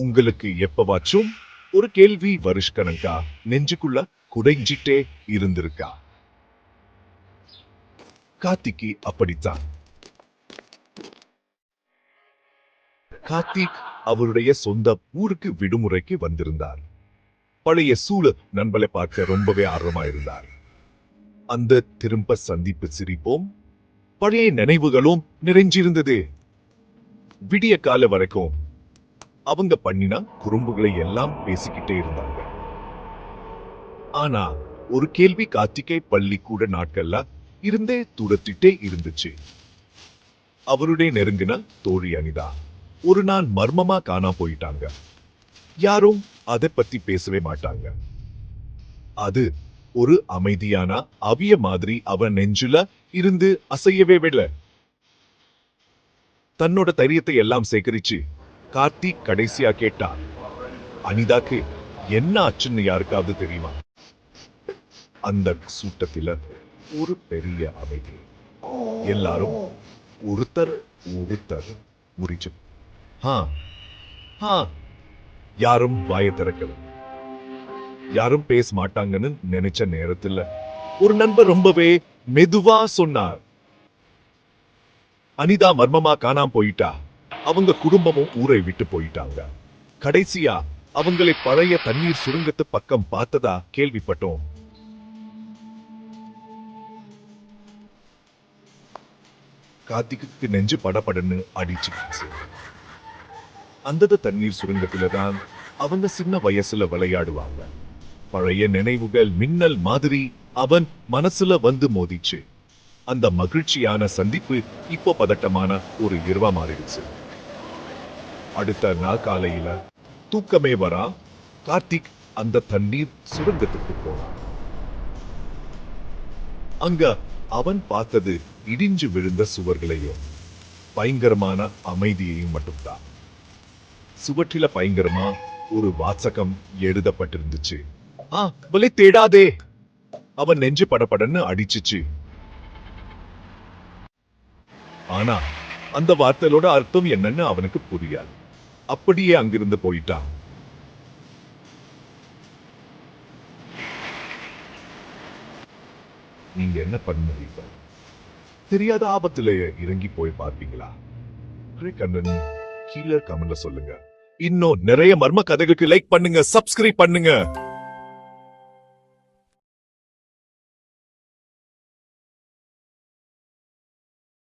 உங்களுக்கு எப்பவாச்சும் ஒரு கேள்வி வருஷ்கணக்கா நெஞ்சுக்குள்ள குடைஞ்சிட்டே இருந்திருக்கா? கார்த்திக்கு அப்படித்தான். கார்த்திக் அவருடைய சொந்த ஊருக்கு விடுமுறைக்கு வந்திருந்தார். பழைய சூழ நண்பலை பார்க்க ரொம்பவே ஆர்வமா இருந்தார் அந்த திரும்ப சந்திப்பு சிரிப்போம் பழைய நினைவுகளும் நிறைஞ்சிருந்தது. விடிய கால வரைக்கும் அவங்க பண்ணின குறும்புகளை எல்லாம் பேசிக்கிட்டே இருந்தாங்க. ஆனா ஒரு கேள்வி கார்த்திகை பள்ளிக்கூட நாட்கள்ல இருந்தே துரத்திட்டே இருந்துச்சு. அவருடைய நெருங்கின தோழி அனிதா ஒரு நாள் மர்மமா காணாம போயிட்டாங்க. யாரும் அதை பத்தி பேசவே மாட்டாங்க. அது ஒரு அமைதியான அவிய மாதிரி அவன் நெஞ்சுல இருந்து அசையவே விடல. தன்னோட தைரியத்தை எல்லாம் சேகரிச்சு கார்த்திக் கடைசியா கேட்டார். அனிதாக்கு என்ன ஆச்சுன்னு யாருக்காவது தெரியுமா? அந்த சூட்டத்தில ஒரு பெரிய அமைதி. எல்லாரும் ஒருத்தர் ஒருத்தர் முறிச்சு. ஹா யாரும் வாய திறக்கல. யாரும் பேச மாட்டாங்கன்னு நினைச்ச நேரத்துல ஒரு நண்பர் ரொம்பவே மெதுவா சொன்னார். அனிதா மர்மமா காணாம போயிட்டா. அவங்க குடும்பமும் ஊரை விட்டு போயிட்டாங்க. கடைசியா அவங்களை பழைய தண்ணீர் சுருங்கத்து பக்கம் பார்த்ததா கேள்விப்பட்டோம். கார்த்திக்கு நெஞ்சு படபடன்னு அடிச்சு அந்த தண்ணீர் சுருங்கத்துல தான் அவங்க சின்ன வயசுல விளையாடுவாங்க. பழைய நினைவுகள் மின்னல் மாதிரி அவன் மனசுல வந்து மோதிச்சு. அந்த மகிழ்ச்சியான சந்திப்பு இப்போ பதட்டமான ஒரு இரவா மாறிடுச்சு. அடுத்த நாள் காலையில தூக்கமே வரா. கார்த்திக் அந்த தண்ணீர் சுரங்கத்துக்கு போனான். அங்க அவன் பார்த்தது இடிஞ்சு விழுந்த சுவர்களையும் பயங்கரமான அமைதியையும் மட்டும்தான். சுவற்றில பயங்கரமா ஒரு வாசகம் எழுதப்பட்டிருந்துச்சு. ஆ பலே தேடாதே. அவன் நெஞ்சு படபடன்னு அடிச்சுச்சு. ஆனா அந்த வார்த்தையோட அர்த்தம் என்னன்னு அவனுக்கு புரியாது. அப்படியே அங்கிருந்து போயிட்டான். நீங்க என்ன பண்ணுவீங்க தெரியாத ஆபத்திலேயே இறங்கி போய் பார்ப்பீங்களா? கண்ணன் கீழே கமெண்ட்ல சொல்லுங்க. இன்னும் நிறைய மர்ம கதைகளுக்கு லைக் பண்ணுங்க சப்ஸ்கிரைப் பண்ணுங்க.